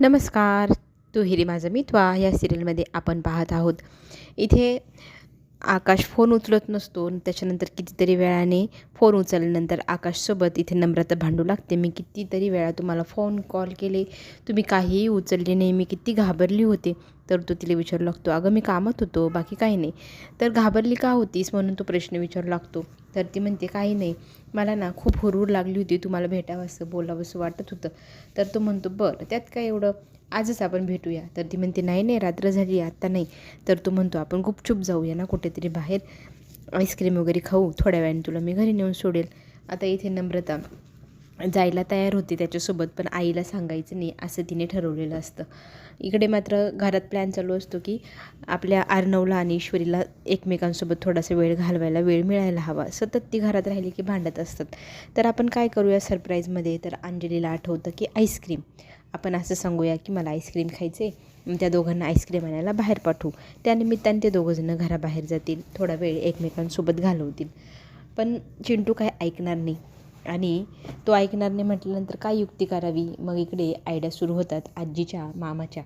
नमस्कार. तू हिरी माझं मितवा या सिरियलमध्ये आपण पाहत आहोत. इथे आकाश फोन उचलत नसतो त्याच्यानंतर कितीतरी वेळाने फोन उचलल्यानंतर आकाशसोबत इथे नम्रता भांडू लागते. मी कितीतरी वेळा तुम्हाला फोन कॉल केले. तुम्ही काहीही उचलले नाही. मी किती घाबरली होते. तर तो तिला विचारू लागतो अगं मी कामात होतो बाकी काही नाही. तर घाबरली का होतीस? म्हणून तो प्रश्न विचारू लागतो. तर ती म्हणते काही नाही. मला ना खूप हुरूर लागली होती. तुम्हाला भेटावं असं बोलावंसं वाटत होतं. तर तो म्हणतो बरं त्यात काय एवढं आजच आपण भेटूया. तर ती म्हणते नाही नाही रात्र झाली आत्ता नाही. तर तो म्हणतो आपण गुपचूप जाऊया ना कुठेतरी बाहेर. आईस्क्रीम वगैरे खाऊ. थोड्या वेळाने तुला मी घरी नेऊन सोडेल. आता इथे नम्रता जायला तयार होती. त्याच्यासोबत पण आईला सांगायचं नाही असं तिने ठरवलेलं असतं. इकडे मात्र घरात प्लॅन चालू असतो की आपल्या आर्नवला आणि ईश्वरीला एकमेकांसोबत थोडासा वेळ घालवायला वेळ मिळायला हवा. सतत ती घरात राहिली की भांडत असतात. तर आपण काय करूया सरप्राईजमध्ये तर अंजलीला आठवतं की आईस्क्रीम आपण असं सांगूया की मला आईस्क्रीम खायचे त्या दोघांना आईस्क्रीम आणायला बाहेर पाठवू. त्यानिमित्ताने ते दोघंजणं घराबाहेर जातील. थोडा वेळ एकमेकांसोबत घालवतील. पण चिंटू काय ऐकणार नाही. आणि तो ऐकणार नाही म्हटल्यानंतर काय युक्ती करावी? मग इकडे आयडिया सुरू होतात आजीच्या मामाच्या.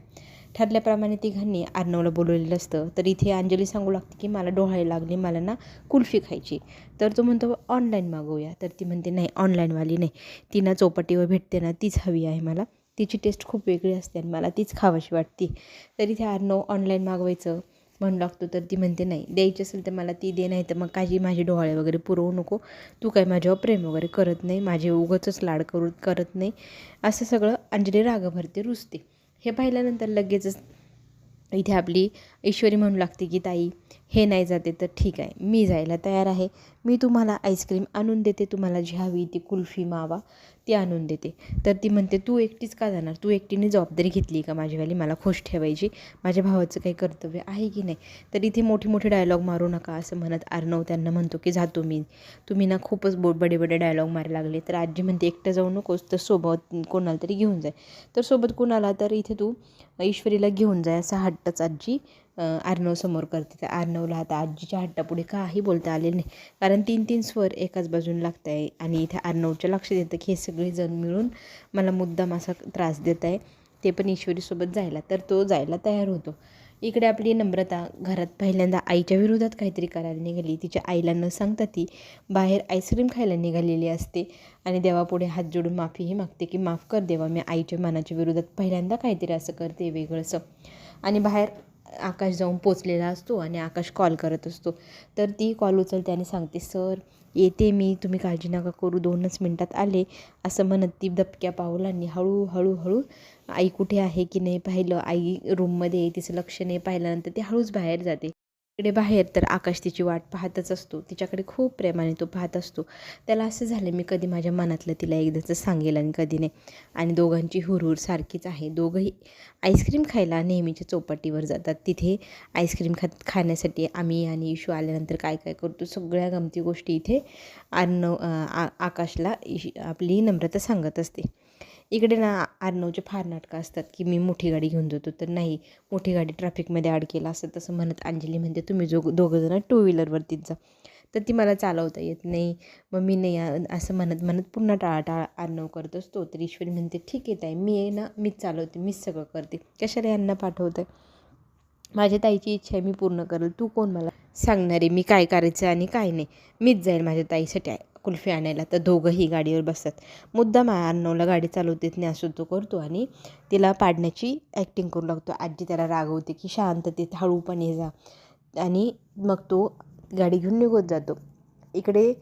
ठरल्याप्रमाणे तिघांनी अर्णवला बोलवलेलं असतं. तर इथे अंजली सांगू लागते की मला डोहाळे लागले मला ना कुल्फी खायची. तर तो म्हणतो ऑनलाईन मागवूया. तर ती म्हणते नाही ऑनलाईनवाली नाही. ती ना चौपाटीवर भेटते ना तीच हवी आहे मला. तिची टेस्ट खूप वेगळी असते आणि मला तीच खावाशी वाटते. तर इथे अर्णव ऑनलाईन मागवायचं. म्हणू लागतो तर ती म्हणते नाही द्यायची असेल तर मला ती दे नाही तर मग काही माझे डोहाळे वगैरे पुरवू नको. तू काय माझ्यावर प्रेम वगैरे करत नाही माझे उगंच लाड करू करत नाही. असं सगळं अंजली रागभरते रुजते हे पाहिल्यानंतर लगेचच इथे आपली ईश्वरी म्हणू लागते की ताई हे नाही जाते तर ठीक आहे मी जायला तयार आहे. मी तुम्हाला आईस्क्रीम आणून देते तुम्हाला जी हवी ती कुल्फी मावा ती आणून देते. तर ती म्हणते तू एकटीच का जाणार? तू एकटीने जबाबदारी घेतली का माझीवाली? मला खुश ठेवायची. माझ्या भावाचं काही कर्तव्य आहे की नाही? तर इथे मोठे मोठे डायलॉग मारू नका असं म्हणत अर्णव त्यांना म्हणतो की जातो मी. तुम्ही ना खूपच बो बडे बडे डायलॉग मारायला लागले. तर आजी म्हणते एकटं जाऊ नकोस तर सोबत कोणाला तरी घेऊन जाय. तर सोबत कोणाला? तर इथे तू ईश्वरीला घेऊन जाय असा हट्टच आजी आर्नवसमोर करते. तर आर्नवला आता आजीच्या हट्टापुढे काही बोलता आले नाही. कारण तीन तीन स्वर एकाच बाजून लागत आहे आणि इथे आर्नवच्या लक्ष देतं की हे सगळे जण मिळून मला मुद्दाम असा त्रास देत आहे ते पण ईश्वरीसोबत जायला. तर तो जायला तयार होतो. इकडे आपली नम्रता घरात पहिल्यांदा आईच्या विरोधात काहीतरी करायला निघाली. तिच्या आईला न सांगता ती बाहेर आईस्क्रीम खायला निघालेली असते. आणि देवापुढे हात जोडून माफीही मागते की माफ कर देवा मी आईच्या मनाच्या विरोधात पहिल्यांदा काहीतरी असं करते वेगळंसं. आणि बाहेर आकाश जाऊन पोचलेला असतो आणि आकाश कॉल करत असतो. तर ती कॉल उचलते आणि सांगते सर येते मी तुम्ही काळजी नका करू दोनच मिनटात आले. असं म्हणत ती दबक्या पावलांनी हळू हळूहळू आई कुठे आहे की नाही पाहिलं? आई रूममध्ये तिचं लक्ष नाही पाहिल्यानंतर ती हळूच बाहेर जाते. इकडे बाहेर तर आकाश तिची वाट पाहतच असतो. तिच्याकडे खूप प्रेमाने तो पाहत असतो. त्याला असं झालं मी कधी माझ्या मनातलं तिला एकदाच सांगेल आणि कधी नाही. आणि दोघांची हुरहुर सारखीच आहे. दोघंही आईस्क्रीम खायला नेहमीच्या चौपाटीवर जातात. तिथे आईस्क्रीम खा खाण्यासाठी आम्ही आणि इशू आल्यानंतर काय काय करतो सगळ्या गमती गोष्टी इथे अन्न आकाशला इश आपली नम्रता सांगत असते. इकडे ना आर्नवचे फार नाटकं असतात की मी मोठी गाडी घेऊन जातो तर नाही मोठी गाडी ट्रॅफिकमध्ये अडकेला असं तसं म्हणत अंजली म्हणते तुम्ही जो दोघंजणं टू व्हीलरवरतीच जा. तर ती मला चालवता येत नाही. मग मी नाही असं म्हणत म्हणत पुन्हा टाळाटाळ आर्नव करत. असतो तर ईश्वरी म्हणते ठीक आहे ताई मी आहे ना मीच चालवते मीच सगळं करते. कशाला यांना पाठवते माझ्या ताईची इच्छा आहे मी पूर्ण करेल. तू कोण मला सांगणारे मी काय करायचं आणि काय नाही? मीच जाईल माझ्या ताईसाठी. कुल्फी आणायला. तर दोघंही गाडीवर बसतात. मुद्दाम अर्णवला गाडी चालवते नाही असं तो करतो आणि तिला पाडण्याची ॲक्टिंग करू लागतो. आजी त्याला रागवते की शांततेत हळूपणे जा. आणि मग तो गाडी घेऊन निघत जातो. इकडे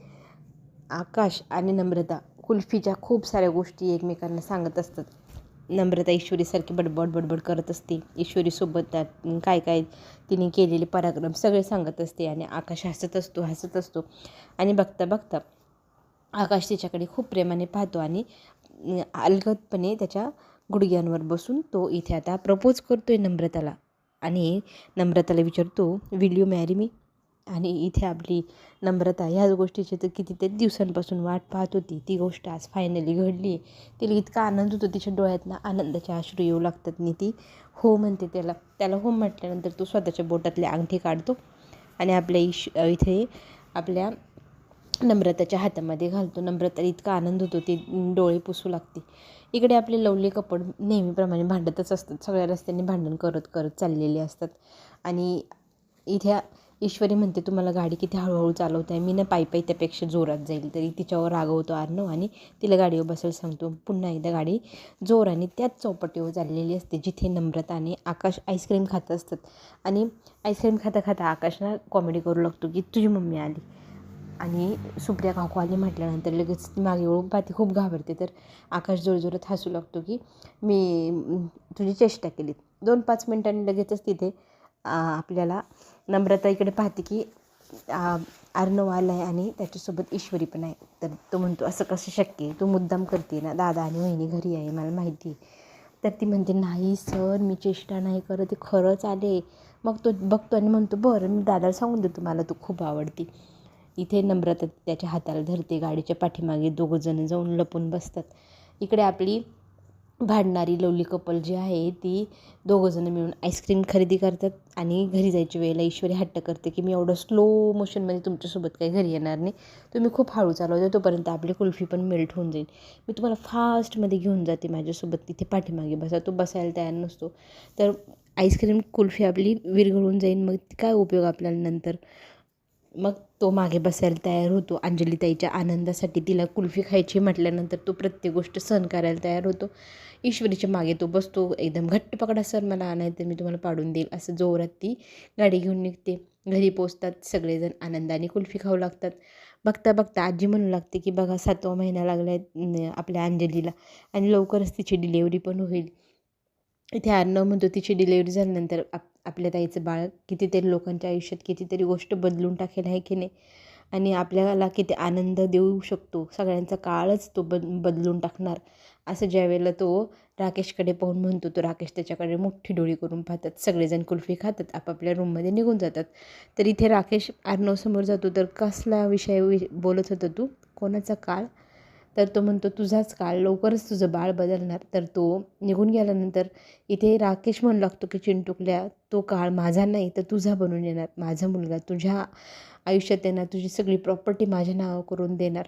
आकाश आणि नम्रता कुल्फीच्या खूप साऱ्या गोष्टी एकमेकांना सांगत असतात. नम्रता ईश्वरीसारखी बडबड बडबड करत असते. ईश्वरीसोबत त्यात काय काय तिने केलेले पराक्रम सगळे सांगत असते आणि आकाश हसत असतो हसत असतो. आणि बघता बघता आकाश तिच्याकडे खूप प्रेमाने पाहतो आणि अलगदपणे त्याच्या गुडघ्यांवर बसून तो इथे आता प्रपोज करतो आहे नम्रताला. आणि नम्रताला विचारतो विल यू मॅरी मी आणि इथे आपली नम्रता ह्याच गोष्टीची तर किती ते दिवसांपासून वाट पाहत होती. ती गोष्ट आज फायनली घडली तिला इतका आनंद होतो तिच्या डोळ्यातनं. आनंदाचे अश्रू येऊ लागतात आणि ती हो म्हणते त्याला. त्याला हो म्हटल्यानंतर तो स्वतःच्या बोटातले अंगठी काढतो. आणि आपल्या इश इथे आपल्या नम्रताच्या हातामध्ये घालतो. नम्रता इतका आनंद होतो ती डोळे पुसू लागते. इकडे आपले लवली कपड नेहमीप्रमाणे भांडतच असतात. सगळ्या रस्त्यांनी भांडण करत करत चाललेले असतात. आणि इथे ईश्वरी म्हणते तुम्हाला गाडी किती हळूहळू चालवत आहे मी ना पायी पायी त्यापेक्षा जोरात जाईल. तरी तिच्यावर रागवतो अर्णव आणि तिला गाडीवर बसायला सांगतो पुन्हा एकदा गाडी जोराने त्याच चौपटीवर चाललेली असते जिथे नम्रता आणि आकाश आईस्क्रीम खात असतात. आणि आईस्क्रीम खाता खाता आकाशना कॉमेडी करू लागतो की तुझी मम्मी आली. आणि सुप्रिया काकू आली म्हटल्यानंतर लगेच मागे वळून पाहते खूप घाबरते. तर आकाश जोरजोरात हसू लागतो की मी तुझी चेष्टा केली दोन पाच मिनटांनी लगेचच तिथे आपल्याला नम्रता इकडे पाहते की अर्णव आला आहे आणि त्याच्यासोबत ईश्वरी पण आहे. तर तो म्हणतो असं कसं शक्य आहे? तू मुद्दाम करते ना? दादा आणि वहिनी घरी आहे मला माहिती आहे. तर ती म्हणते नाही सर मी चेष्टा नाही करत ते खरंच आले. मग तो बघतो आणि म्हणतो बरं मी दादाला सांगून देतो मला तू खूप आवडती. इथे नम्रता त्याच्या हाताला धरते गाडीच्या पाठीमागे दोघंजणं जाऊन लपून बसतात. इकडे आपली भांडणारी लवली कपल जी आहे ती दोघंजणं मिळून आईस्क्रीम खरेदी करतात आणि घरी जायच्या वेळेला ईश्वरी हट्ट करते की मी एवढं स्लो मोशनमध्ये तुमच्यासोबत काही घरी येणार नाही. तुम्ही खूप हळू चालवते तोपर्यंत आपली कुल्फी पण मेल्ट होऊन जाईल. मी तुम्हाला फास्टमध्ये घेऊन जाते माझ्यासोबत. तिथे पाठीमागे बसा तो बसायला तयार नसतो. तर आईस्क्रीम कुल्फी आपली विरघळून जाईल. मग काय उपयोग आपल्याला नंतर? मग तो मागे बसायला तयार होतो. अंजलीताईच्या आनंदासाठी तिला कुल्फी खायची म्हटल्यानंतर तो प्रत्येक गोष्ट सहन करायला तयार होतो. ईश्वरीच्या मागे तो बसतो. एकदम घट्ट पकडा सर मला आणायचं तर मी तुम्हाला पाडून देईल. असं जोरात ती गाडी घेऊन निघते. घरी पोचतात सगळेजण आनंदाने कुल्फी खाऊ लागतात. बघता बघता आजी म्हणू लागते की बघा सातवा महिना लागला आहे आपल्या अंजलीला आणि लवकरच तिची डिलेवरी पण होईल. इथे अर्णव म्हणतो तिची डिलेवरी झाल्यानंतर आप आपल्या ताईचं बाळ कितीतरी लोकांच्या आयुष्यात कितीतरी गोष्ट बदलून टाकेल आहे की नाही? आणि आपल्याला किती आनंद देऊ शकतो. सगळ्यांचा काळच तो बद बदलून टाकणार. असं ज्यावेळेला तो राकेशकडे पाहून म्हणतो तो राकेश त्याच्याकडे मोठी डोळी करून पाहतात. सगळेजण कुल्फी खातात आपापल्या रूममध्ये निघून जातात. तर इथे राकेश अर्णवसमोर जातो. तर कसला विषय वि- बोलत होता तू? कोणाचा काळ? तर तो म्हणतो तुझाच काळ लवकरच तुझं बाळ बदलणार. तर तो निघून गेल्यानंतर इथे राकेश म्हणू लागतो की चिंटुकल्या तो काळ माझा नाही तर तुझा बनून येणार. माझा मुलगा तुझ्या आयुष्यात येणार तुझी सगळी प्रॉपर्टी माझ्या नावावर करून देणार.